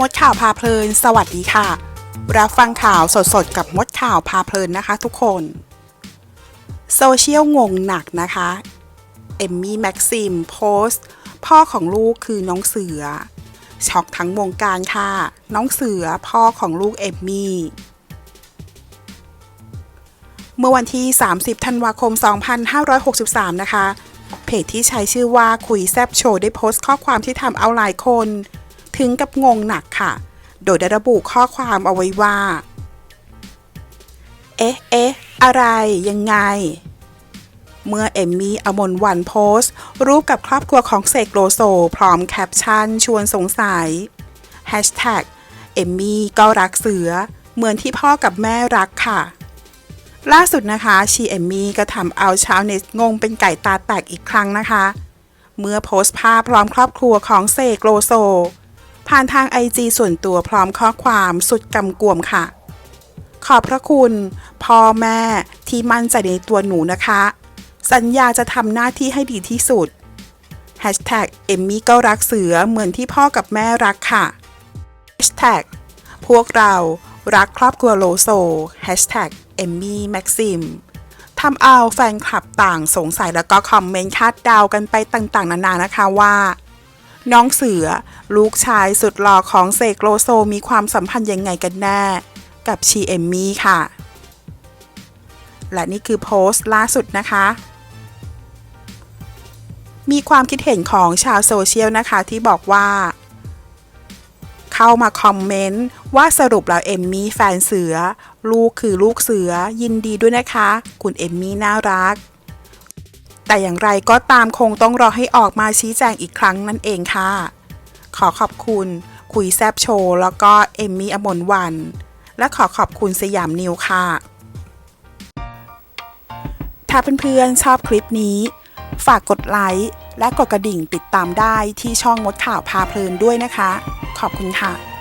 มดข่าวพาเพลิน สวัสดีค่ะ รับฟังข่าวสดๆ กับมดข่าวพาเพลินนะคะทุกคน โซเชียลงงหนักนะคะ เอมมี่แม็กซิมโพสต์ พ่อของลูกคือน้องเสือ ช็อกทั้งวงการค่ะ น้องเสือพ่อของลูกเอมมี่ เมื่อวันที่ 30 ธันวาคม 2563 นะคะ เพจที่ใช้ชื่อว่าคุยแซบโชว์ได้โพสต์ข้อความที่ทำเอาหลายคน ถึงกับงงหนักค่ะ โดยได้ระบุข้อความเอาไว้ว่า เอ๊ะ เอ๊ะ อะไรยังไง เมื่อเอมมี่อมนวันโพสต์ รูปกับครอบครัวของเสกโลโซ พร้อมแคปชั่น ชวนสงสัย Hashtag เอมมี่ก็รักเสือ เหมือนที่พ่อกับแม่รักค่ะ ล่าสุดนะคะ ชีเอมมี่ก็ทำเอาชาวเน็ตงงเป็นไก่ตาแตกอีกครั้งนะคะ เมื่อโพสต์ภาพพร้อมครอบครัวของเสกโลโซ ผ่านทางไอจีส่วนตัวพร้อมข้อความสุดกำกวมค่ะ ขอบพระคุณ พ่อแม่ที่มั่นใจในตัวหนูนะคะ สัญญาจะทำหน้าที่ให้ดีที่สุด Hashtag เอมมี่ก็รักเสือเหมือนที่พ่อกับแม่รักค่ะ Hashtag พวกเรารักครอบครัวโลโซ Hashtag เอมมี่แม็กซิมทำเอาแฟนคลับต่างสงสัยแล้วก็คอมเมนต์คาดเดากันไปต่างๆ นานานะคะว่า น้องเสือ ลูกชายสุดหล่อของเสกโลโซมีความสัมพันธ์ยังไงกันแน่ กับชีเอมมี่ค่ะ และนี่คือโพสต์ล่าสุดนะคะ มีความคิดเห็นของชาวโซเชียลนะคะที่บอกว่า เข้ามาคอมเมนต์ว่าสรุปแล้วเอมมี่แฟนเสือ ลูกคือลูกเสือยินดีด้วยนะคะ คุณเอมมี่น่ารัก แต่อย่างไรก็ตามคงต้องรอให้ออกมาชี้แจงอีกครั้งนั่นเองค่ะ ขอขอบคุณคุยแซบโชว์แล้วก็เอมมี่อมนวัน และขอขอบคุณสยามนิวค่ะ ถ้าเพื่อนๆชอบคลิปนี้ ฝากกดไลค์และกดกระดิ่งติดตามได้ที่ช่องมดข่าวพาเพลินด้วยนะคะ ขอบคุณค่ะ